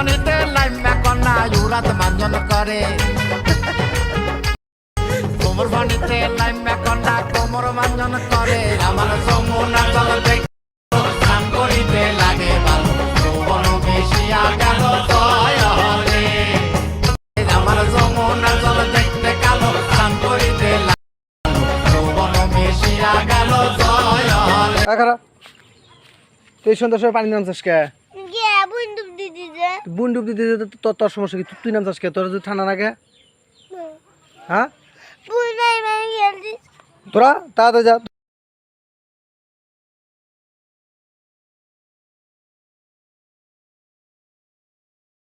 পানিতে লাইমা কন্যা ইউরাত মাঞ্জন করে। কোমর পানিতে লাইমা কন্যা কোমর মাঞ্জন করে। আমার যমুনা জল দেখে স্নান করিতে লাগে ভালো যৌবন বেশিয়া গেল জয় হলে আমার যমুনা জল দেখতে কালো স্নান করিতে লাগে যৌবন বেশিয়া গেল জয় হলে সন্ধ্যার সময় পানি নামছিস কে? গিয়ে বন্ধু দিদি যে? বুন ডুব দিতে তোর তোর সমস্যা কি? তুই নামছিস কে? তোর যদি ঠান্ডা লাগে হ্যাঁ? তোরা? তাড়াতাড়ি যা।